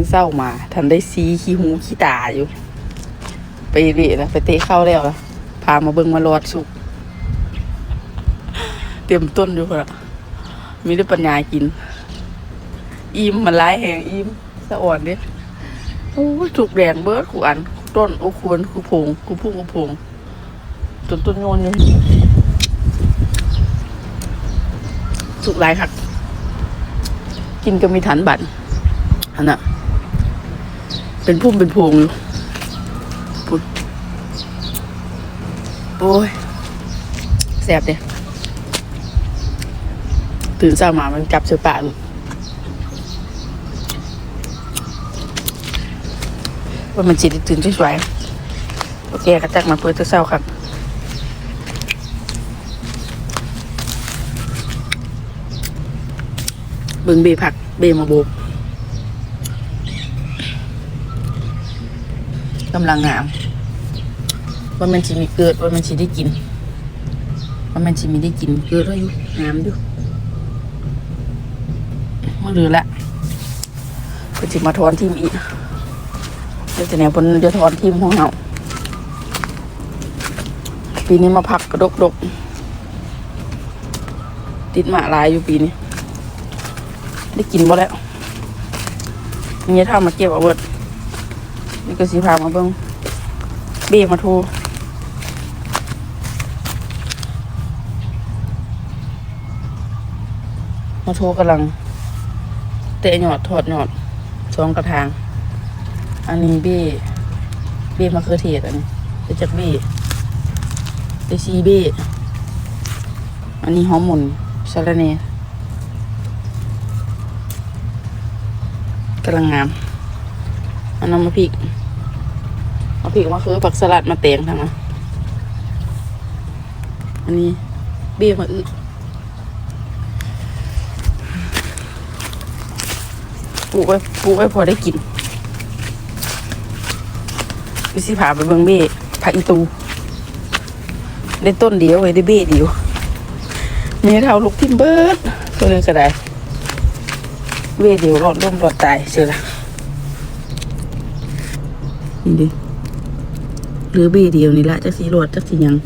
งเศร้ามา ทันได้ซีขี้หูขี้ตาอยู่ ไปเรียนะไปเตะเข้าแล้วละพามาเบิ่งมารอดสุก เตรียมต้นอยู่พุ่นละมีได้ปัญญากิน อิ่มมันร้ายแหงอิ่มสะอ่อนเด้โอ้ยถูกแดงเบิดขูอันต้นโอ้ควรคูพงคูพุ่งคูพงต้นต้นโยนอยู่สุกหลายคักกินก็มีฐานบัตรอันน่ะ เป็นพุ่มเป็นพวงอยู่พุ่นโอ้ยแสบเด้ตื่นเช้ามามันกลับเสือป่าเลยว่ามันจิตตื่นสวยๆโอเคกระจักมาเปิดเศร้าครับเบิ่งเบผักเบมาโบก กำลังงามว่ามันสิมีเกิดว่ามันสิได้กินว่ามันสิมีได้กินเกิดแล้วอยู่งามอยู่มาเหลือละก็จิมาทอนทีมอีกเดี๋ยวจะเนี่ยบนจะถอนทีมของเราปีนี้มาพักกระดกดกติดหมาลายอยู่ปีนี้ ได้กินบ่แล้วนี่ถ้ามาเก็บเอาเบิด นี่ก็สีพามาเบิ้งเบีมาโทรมาโทรกำลัง เตะหยอดถอดหยอดสองกระทาง อันนี้เบ้เบ้มะเขือเทศอันนี้เดี๋ยวจากเบ้เดซีเบ้อันนี้หอมหมุนสาระเนกำลังงาม อันนั้นมะพริกมะพริกมะเขือผักสลัดมาเตงทำไมอันนี้เบี้ยมาอึปลูกไว้ปลูกไว้พอได้กินวิสิพาไปเบิ่งเบ้พระอีตู ได้ต้นเดียวไว้ได้เบ้เดียวมีเท่าลูกทิมเบิร์ดตัวนึงก็ได้ เบ้เดียวรอดร่มรอดตายเสียละ นี่ดิหลือเบ้เดียวนี่ละจักสีรอดจักสียัง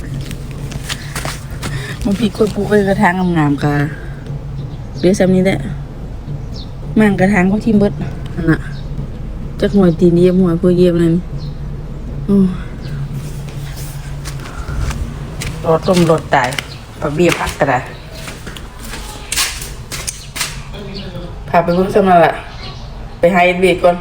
มันพี่กล้วยปลูกไว้กระถางงามๆกะเหลือซ้ำนี้แหละมั่งกระถางเขาทิมเบิร์ดอันน่ะจักหน่วยตีนเยี่ยมหัวเพื่อเยี่ยมนั่นรถต้มรถตายปลาเบี้ยพักก็ได้พาไปเพิ่งสำนักละไปให้เบียก่อน